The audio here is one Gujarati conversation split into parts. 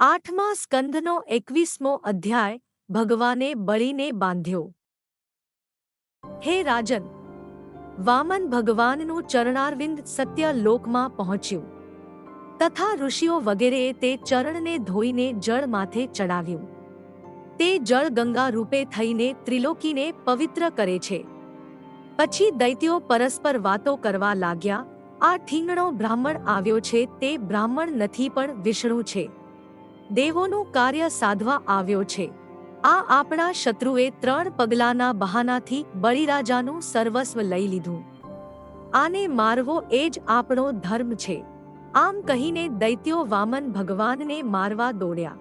આઠમા સ્કંધનો એકવીસમો અધ્યાય ભગવાને બળીને બાંધ્યો. હે રાજન, વામન ભગવાનનું ચરણારવિંદ સત્ય લોકમાં પહોંચ્યું. તથા ઋષિઓ વગેરેએ તે ચરણને ધોઈને જળ માથે ચડાવ્યું. તે જળ ગંગા રૂપે થઈને ત્રિલોકીને પવિત્ર કરે છે. પછી દૈત્યો પરસ્પર વાતો કરવા લાગ્યા, આ ઠીંગણો બ્રાહ્મણ આવ્યો છે તે બ્રાહ્મણ નથી પણ વિષ્ણુ છે. દેવોનું કાર્ય સાધવા આવ્યો છે. આ આપણા શત્રુએ ત્રણ પગલાના બહાનાથી બળીરાજાનું સર્વસ્વ લઈ લીધું. આને મારવો એ જ આપણો ધર્મ છે. આમ કહીને દૈત્યો વામન ભગવાનને મારવા દોડ્યા.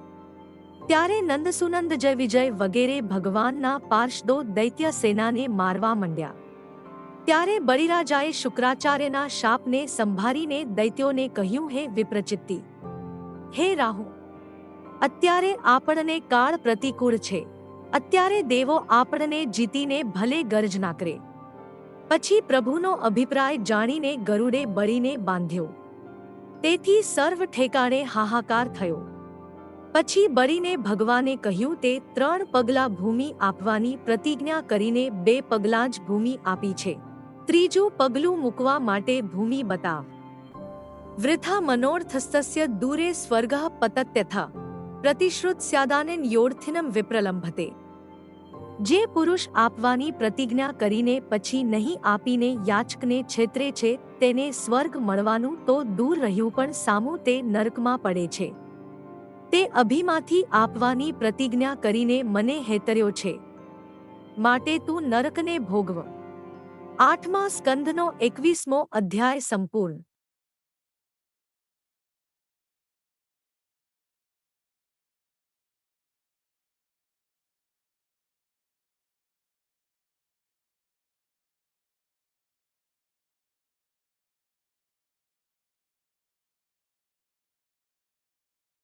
ત્યારે નંદસુનંદ જય વિજય વગેરે ભગવાનના પાર્ષદો દૈત્ય સેનાને મારવા માંડ્યા. ત્યારે બળીરાજાએ શુક્રાચાર્યના શાપને સંભાળીને દૈત્યોને કહ્યું, હે વિપ્રચિત્તિ, હે રાહુ અત્યારે આપણને કાળ પ્રતિકૂળ છે. અત્યારે દેવો આપણને જીતીને ભલે ગર્જના કરે. પછી પ્રભુનો અભિપ્રાય જાણીને ગરુડે બળીને બાંધ્યો. તેથી સર્વ ઠેકાણે હાહાકાર થયો. પછી બળીને ભગવાને કહ્યું તે ત્રણ પગલા ભૂમિ આપવાની પ્રતિજ્ઞા કરીને બે પગલાં જ ભૂમિ આપી છે. ત્રીજું પગલું મૂકવા માટે ભૂમિ બતાવ. વૃથા મનોર્થસ્તસ્ય દૂરે સ્વર્ગ પતત્યથા. પ્રતિશ્રુત સ્યાદાનેન યોર્થિનમ વિપ્રલંભતે. જે પુરુષ આપવાની પ્રતિજ્ઞા કરીને પછી નહીં આપીને યાચકને છેતરે છે, તેને સ્વર્ગ મળવાનું તો દૂર રહ્યું પણ સામું તે નર્કમાં પડે છે. તે અભિમાંથી આપવાની પ્રતિજ્ઞા કરીને મને હેતર્યો છે. માટે તું નરકને ભોગવ. આઠમા સ્કંધનો એકવીસમો અધ્યાય સંપૂર્ણ.